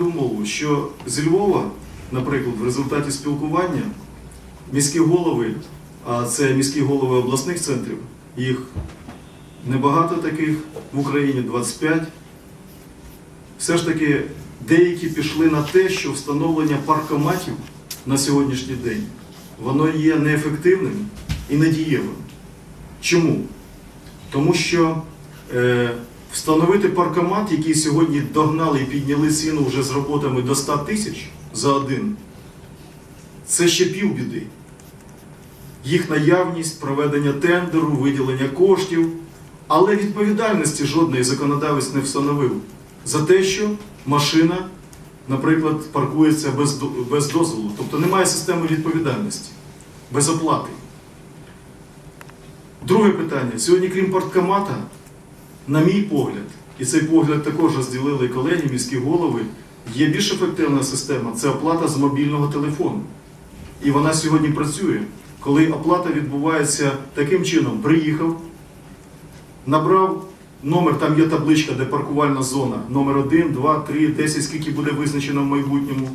умову, що зі Львова, наприклад, в результаті спілкування міські голови, а це міські голови обласних центрів, їх небагато таких в Україні 25. Все ж таки деякі пішли на те, що встановлення паркоматів на сьогоднішній день воно є неефективним і недієвим. Чому? Тому що е, встановити паркомат, який сьогодні догнали і підняли ціну вже з роботами до 100 тисяч за один, це ще півбіди. Їх наявність, проведення тендеру, виділення коштів, але відповідальності жодної законодавець не встановив за те, що машина, наприклад, паркується без, без дозволу. Тобто немає системи відповідальності, без оплати. Друге питання. Сьогодні, крім паркомата, на мій погляд, і цей погляд також розділили колеги, міські голови, є більш ефективна система це оплата з мобільного телефону. І вона сьогодні працює. Коли оплата відбувається таким чином, приїхав, набрав номер, там є табличка, де паркувальна зона, номер 1, 2, 3, 10, скільки буде визначено в майбутньому.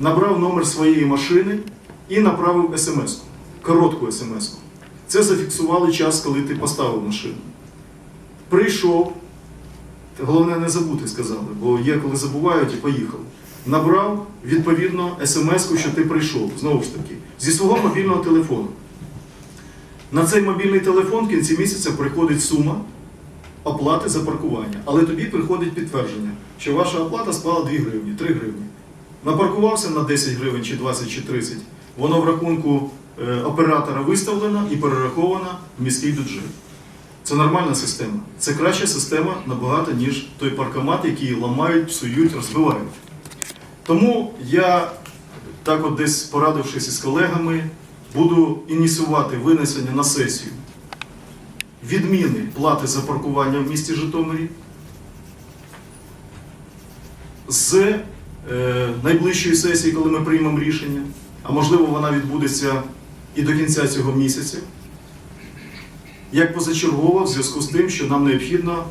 Набрав номер своєї машини і направив смс, коротку смс. Це зафіксували час, коли ти поставив машину. Прийшов, головне не забути, сказали, бо є, коли забувають і поїхав. Набрав відповідно смс-ку, що ти прийшов, знову ж таки, зі свого мобільного телефону. На цей мобільний телефон в кінці місяця приходить сума оплати за паркування. Але тобі приходить підтвердження, що ваша оплата склала 2 гривні, 3 гривні. Напаркувався на 10 гривень чи 20 чи 30, воно в рахунку е, оператора виставлено і перераховано в міський бюджет. Це нормальна система. Це краща система набагато, ніж той паркомат, який ламають, псують, розбивають. Тому я, так от десь порадившись із колегами, буду ініціювати винесення на сесію відміни плати за паркування в місті Житомирі з е, найближчої сесії, коли ми приймемо рішення, а можливо вона відбудеться і до кінця цього місяця, як позачергова в зв'язку з тим, що нам необхідно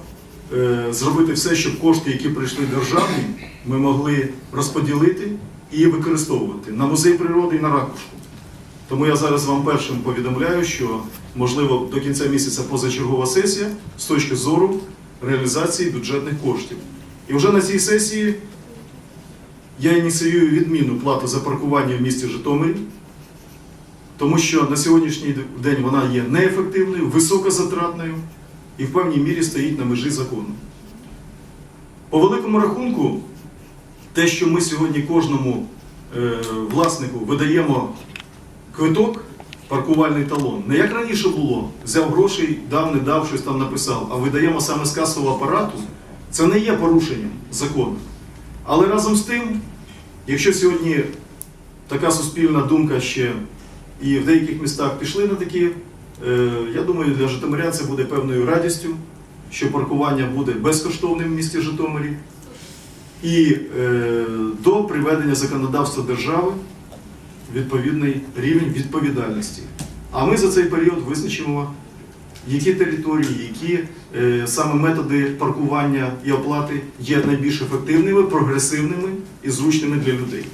е, зробити все, щоб кошти, які прийшли державні, ми могли розподілити і використовувати на музей природи і на ракушку. Тому я зараз вам першим повідомляю, що можливо до кінця місяця позачергова сесія з точки зору реалізації бюджетних коштів. І вже на цій сесії я ініціюю відміну плати за паркування в місті Житомирі, тому що на сьогоднішній день вона є неефективною, високозатратною і в певній мірі стоїть на межі закону. По великому рахунку, те, що ми сьогодні кожному е, власнику видаємо квиток, паркувальний талон, не як раніше було, взяв грошей, дав, не дав, щось там написав, а видаємо саме з касового апарату, це не є порушенням закону. Але разом з тим, якщо сьогодні така суспільна думка ще і в деяких містах пішли на такі, е, я думаю, для Житомирян це буде певною радістю, що паркування буде безкоштовним в місті Житомирі. І е, до приведення законодавства держави відповідний рівень відповідальності. А ми за цей період визначимо, які території, які е, саме методи паркування і оплати є найбільш ефективними, прогресивними і зручними для людей.